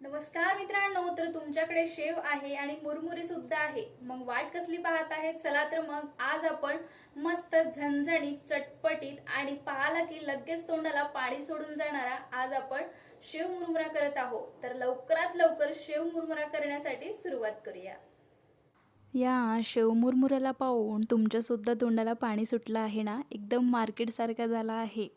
नमस्कार मित्रांनो तर तुमच्याकडे शेव आहे आणि मुरमुरे सुद्धा आहे. मग वाट कसली पाहत आहे? चला तर मग आज आपण मस्त झणझणीत चटपटीत आणि पाहाला की लगेच तोंडाला पाणी सोडून जाणारा आज आपण शेव मुरमुरा करत आहोत. तर लवकरात लवकर शेव मुरमुरा करण्यासाठी सुरुवात करूया. या शेवमुरमुऱ्याला पाहून तुमच्यासुद्धा तोंडाला पाणी सुटलं आहे ना? एकदम मार्केटसारखा झाला आहे.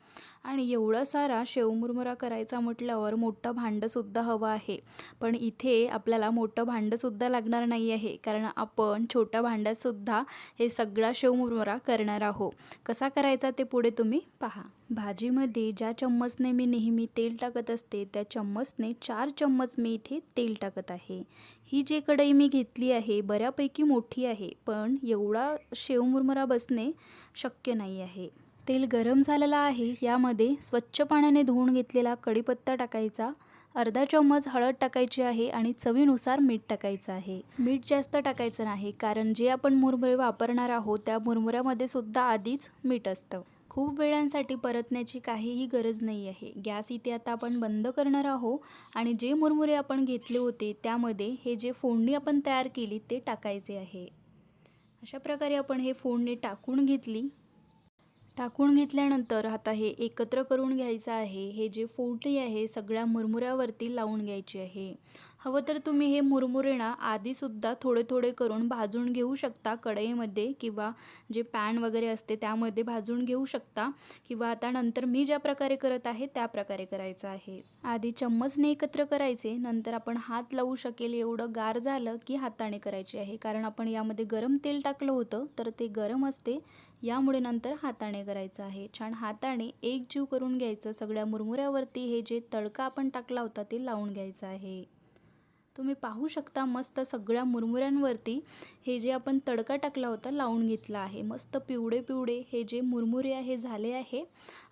आणि एवढा सारा शेवमुरमुरा करायचा म्हटल्यावर मोठं भांडंसुद्धा हवं आहे. पण इथे आपल्याला मोठं भांडंसुद्धा लागणार नाही आहे. कारण आपण छोट्या भांड्यातसुद्धा हे सगळा शेवमुरमुरा करणार आहोत. कसा करायचा ते पुढे तुम्ही पहा. भाजीमध्ये ज्या चम्मचने मी नेहमी तेल टाकत असते त्या चम्मचने चार चम्मच मी इथे तेल टाकत आहे. ही जी कढई मी घेतली आहे बऱ्यापैकी मोठी आहे. पण एवढा शेवमुरमुरा बसणे शक्य नाही आहे. तेल गरम झालेलं आहे यामध्ये स्वच्छ पाण्याने धुवून घेतलेला कढीपत्ता टाकायचा अर्धा चम्मच हळद टाकायची आहे आणि चवीनुसार मीठ टाकायचं आहे. मीठ जास्त टाकायचं नाही कारण जे आपण मुरमुरे वापरणार आहोत त्या मुरमुऱ्यामध्ये सुद्धा आधीच मीठ असतं. खूप वेळांसाठी परतण्याची काहीही गरज नाही आहे. गॅस इथे आता आपण बंद करणार आहोत आणि जे मुरमुरे आपण घेतले होते त्यामध्ये हे जे फोडणी आपण तयार केली ते टाकायचे आहे. अशा प्रकारे आपण हे फोडणी टाकून घेतली. टाकून घेतल्यानंतर आता हे एकत्र करून घ्यायचं आहे. हे जे फोडणी आहे सगळ्या मुरमुऱ्यावरती लावून घ्यायची आहे. हवं तर तुम्ही हे मुरमुरे ना आधीसुद्धा थोडे थोडे करून भाजून घेऊ शकता कढईमध्ये किंवा जे पॅन वगैरे असते त्यामध्ये भाजून घेऊ शकता किंवा आता नंतर मी ज्या प्रकारे करत आहे त्या प्रकारे करायचं आहे. आधी चम्मचने एकत्र करायचे नंतर आपण हात लावू शकेल एवढं गार झालं की हाताने करायचे आहे. कारण आपण यामध्ये गरम तेल टाकलं होतं तर ते गरम असते. यामुळे नंतर हाताने करायचं आहे. छान हाताने एक जीव करून घ्यायचं. सगळ्या मुरमुऱ्यावरती हे जे तडका आपण टाकला होता ते लावून घ्यायचं आहे. तुम्ही पाहू शकता मस्त सगळ्या मुरमुऱ्यांवरती हे जे आपण तडका टाकला होता लावून घेतला आहे. मस्त पिवळे पिवळे हे जे मुरमुरे आहे झाले आहे.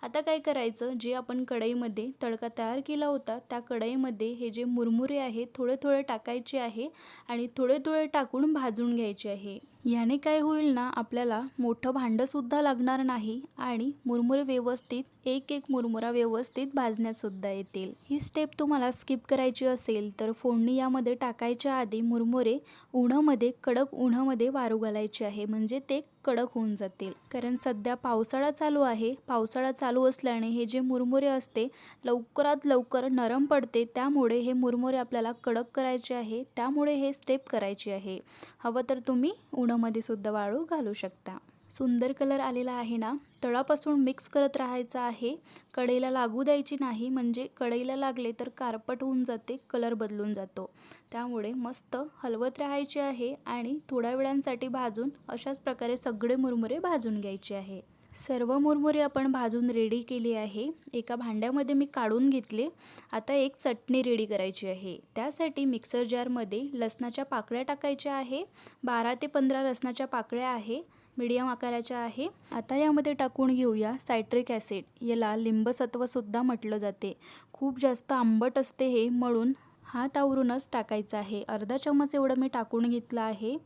आता काय करायचं? जे आपण कढईमध्ये तडका तयार केला होता त्या कढईमध्ये हे जे मुरमुरे आहे थोडे थोडे टाकायचे आहे आणि थोडे थोडे टाकून भाजून घ्यायचे आहे. याने काय होईल ना आपल्याला मोठं भांडंसुद्धा लागणार नाही आणि मुरमुरे व्यवस्थित एक एक मुरमुरा व्यवस्थित भाजण्यातसुद्धा येतील. ही स्टेप तुम्हाला स्किप करायची असेल तर फोडणी यामध्ये टाकायच्या आधी मुरमुरे उन्हामध्ये कडक उन्हामध्ये वारू घालायचे आहे. म्हणजे ते कडक होऊन जातील. कारण सध्या पावसाळा चालू आहे. पावसाळा चालू असल्याने हे जे मुरमुरे असते लवकरात लवकर नरम पडते. त्यामुळे हे मुरमुरे आपल्याला कडक करायचे आहे. त्यामुळे हे स्टेप करायची आहे. हवं तर तुम्ही उन्हामध्ये सुद्धा वाळू घालू शकता. सुंदर कलर आलेला आहे ना तळापासून मिक्स करत राहायचं आहे. कढईला लागू द्यायची नाही म्हणजे कढईला लागले तर कारपट होऊन जाते कलर बदलून जातो. त्यामुळे मस्त हलवत राहायचे आहे आणि थोड्या वेळांसाठी भाजून अशाच प्रकारे सगळे मुरमुरे भाजून घ्यायचे आहे. सर्व मुरमुरे आपण भाजून रेडी केली आहे. एका भांड्यामध्ये मी काढून घेतले. आता एक चटणी रेडी करायची आहे. त्यासाठी मिक्सर जारमध्ये लसणाच्या पाकळ्या टाकायच्या आहे. बारा ते पंधरा लसणाच्या पाकळ्या आहे. मीडियम आकाराच्या आहे. आता यामध्ये टाकून घेऊया सायट्रिक ॲसिड. याला लिंबसत्वसुद्धा म्हटलं जाते. खूप जास्त आंबट असते हे म्हणून हात आवरूनच टाकायचा आहे. अर्धा चमच एवढं मी टाकून घेतलं आहे.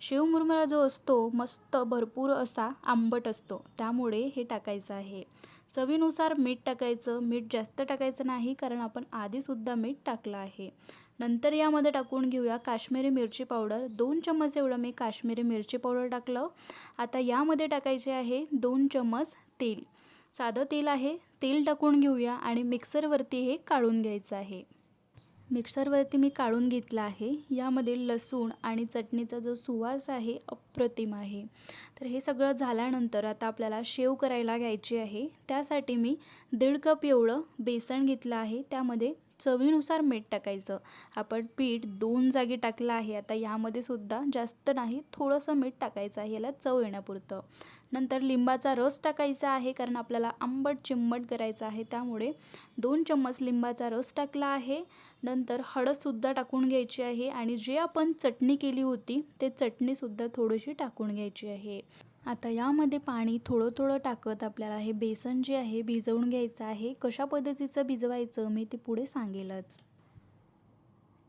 शेव मुरमुरा जो असतो मस्त भरपूर असा आंबट असतो. त्यामुळे हे टाकायचं आहे. चवीनुसार मीठ टाकायचं. मीठ जास्त टाकायचं नाही कारण आपण आधीसुद्धा मीठ टाकलं आहे. नंतर यामध्ये टाकून घेऊया काश्मीरी मिरची पावडर. दोन चम्मच एवढं मी काश्मीरी मिरची पावडर टाकलं. आता यामध्ये टाकायचे आहे दोन चम्मच तेल. साधं तेल आहे. तेल टाकून घेऊया आणि मिक्सरवरती हे काढून घ्यायचं आहे. मिक्सरवरती मी काढून घेतला आहे. यामध्ये लसूण आणि चटणीचा जो सुवास आहे अप्रतिम आहे. तर हे सगळं झाल्यानंतर आता आपल्याला शेव करायला घ्यायची आहे. त्यासाठी मी दीड कप एवढं बेसन घेतलं आहे. त्यामध्ये चवीनुसार मीठ टाकायचं. आपण पीठ दोन जागी टाकलं आहे. आता ह्यामध्ये सुद्धा जास्त नाही थोडंसं मीठ टाकायचं आहे. याला चव येण्यापुरतं. नंतर लिंबाचा रस टाकायचा आहे कारण आपल्याला आंबट चिंबट करायचं आहे. त्यामुळे दोन चम्मच लिंबाचा रस टाकला आहे. नंतर हळदसुद्धा टाकून घ्यायची आहे. आणि जे आपण चटणी केली होती ते चटणीसुद्धा थोडीशी टाकून घ्यायची आहे. आता यामध्ये पाणी थोडं थोडं टाकत आपल्याला हे बेसन जे आहे भिजवून घ्यायचं आहे. कशा पद्धतीचं भिजवायचं मी ते पुढे सांगेलच.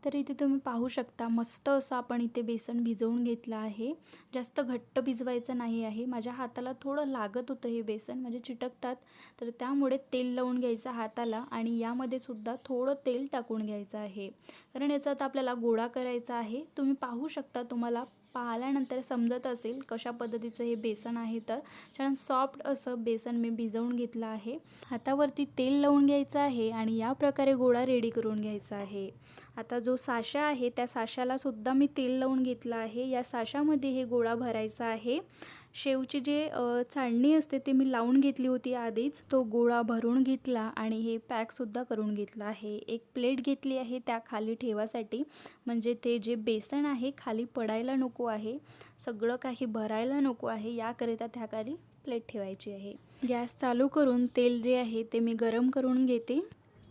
तर इथे तुम्ही पाहू शकता मस्त असं आपण इथे बेसन भिजवून घेतलं आहे. जास्त घट्ट भिजवायचं नाही आहे. माझ्या हाताला थोडं लागत होतं हे बेसन म्हणजे चिटकतात. तर त्यामुळे तेल लावून घ्यायचं हाताला आणि यामध्ये सुद्धा थोडं तेल टाकून घ्यायचं आहे. कारण याचा आता आपल्याला गोळा करायचा आहे. तुम्ही पाहू शकता तुम्हाला पाहिल्यानंतर समजत असेल कशा पद्धतीचं हे बेसन आहे तर. छान सॉफ्ट असं बेसन मी भिजवून घेतलं आहे. हातावरती तेल लावून घ्यायचं आहे आणि या प्रकारे गोळा रेडी करून घ्यायचा आहे. आता जो साशा आहे त्या साशालासुद्धा मी तेल लावून घेतलं आहे. या साशामध्ये हे गोळा भरायचा आहे. शेवची जे चाळणी असते ते मी लावून घेतली होती आधीच. तो गोळा भरून घेतला आणि हे पॅकसुद्धा करून घेतलं आहे. एक प्लेट घेतली आहे त्या खाली ठेवासाठी. म्हणजे ते जे बेसन आहे खाली पडायला नको आहे. सगळं काही भरायला नको आहे. याकरिता त्या खाली प्लेट ठेवायची आहे. गॅस चालू करून तेल जे आहे ते मी गरम करून घेते.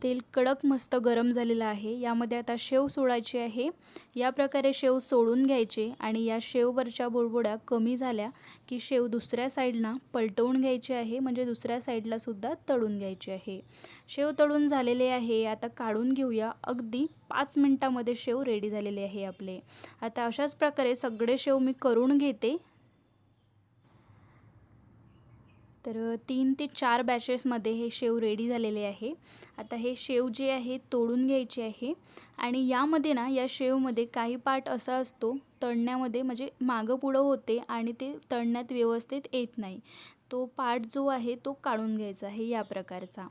तेल कडक मस्त गरम झालेलं आहे. यामध्ये आता शेव सोडायची आहे. या प्रकारे शेव सोडून घ्यायचे आणि या शेववरच्या बुडबुड्या कमी झाल्या की शेव दुसऱ्या साईडला पलटवून घ्यायची आहे. म्हणजे दुसऱ्या साईडलासुद्धा तळून घ्यायची आहे. शेव तळून झालेले आहे. आता काढून घेऊया. अगदी पाच मिनटामध्ये शेव रेडी झालेले आहे आपले. आता अशाच प्रकारे सगळे शेव मी करून घेते. तर तीन ते चार बॅचेसमध्ये हे शेव रेडी झालेले आहे. आता हे शेव जे आहे तोडून घ्यायचे आहे. आणि यामध्ये ना या शेवमध्ये काही पार्ट असा असतो तळण्यामध्ये म्हणजे मागं पुढं होते आणि ते तळण्यात व्यवस्थित येत नाही. तो पार्ट जो आहे तो काढून घ्यायचा आहे या प्रकारचा.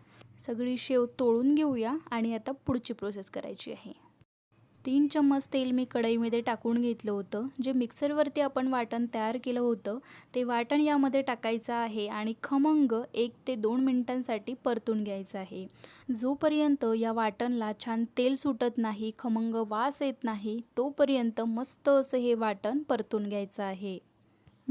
सगळी शेव तोडून घेऊया आणि आता पुढची प्रोसेस करायची आहे. तीन चम्मच तेल मी कढईमध्ये टाकून घेतलं होतं. जे मिक्सरवरती आपण वाटण तयार केलं होतं ते वाटण यामध्ये टाकायचं आहे आणि खमंग एक ते दोन मिनिटांसाठी परतून घ्यायचं आहे. जोपर्यंत या वाटणला छान तेल सुटत नाही खमंग वास येत नाही तोपर्यंत मस्त असं हे वाटण परतून घ्यायचं आहे.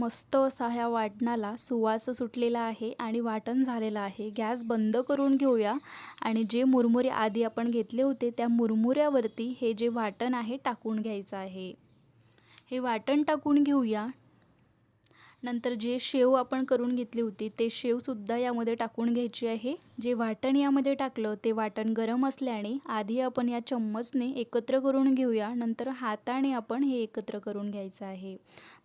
मस्त असा ह्या वाटणाला सुवास सुटलेला आहे आणि वाटण झालेलं आहे. गॅस बंद करून घेऊया. आणि जे मुरमुरे आधी आपण घेतले होते त्या मुरमुऱ्यावरती हे जे वाटण आहे टाकून घ्यायचं आहे. हे वाटण टाकून घेऊया. नंतर जे शेव आपण करून घेतली होती ते शेवसुद्धा यामध्ये टाकून घ्यायची आहे. जे वाटण यामध्ये टाकलं ते वाटण गरम असल्याने आधी आपण या चम्मचने एकत्र करून घेऊया नंतर हाताने आपण हे एकत्र करून घ्यायचं आहे.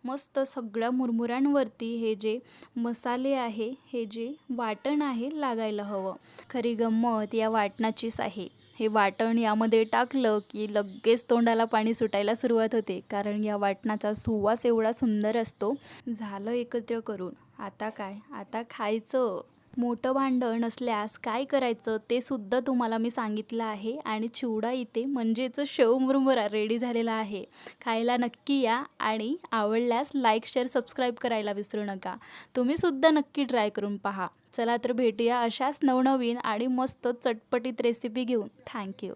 मस्त सगळ्या मुरमुऱ्यांवरती हे जे मसाले आहे हे जे वाटण आहे लागायला हवं. खरी गंमत या वाटणाचीच आहे. हे वाटण यामध्ये टाकलं की लगेच तोंडाला पाणी सुटायला सुरुवात होते. कारण या वाटणाचा सुवास एवढा सुंदर असतो. झालं एकत्र करून. आता काय? आता खायचं. मोठं भांडं नसल्यास काय करायचं ते सुद्धा तुम्हाला मी सांगितलं आहे आणि चिवडा इथे म्हणजेच शेव मुरमुरा रेडी झालेला आहे. खायला नक्की या आणि आवडल्यास लाईक शेअर सबस्क्राईब करायला विसरू नका. तुम्हीसुद्धा नक्की ट्राय करून पहा. चला तर भेटूया अशाच नवनवीन आणि मस्त चटपटीत रेसिपी घेऊन. थँक्यू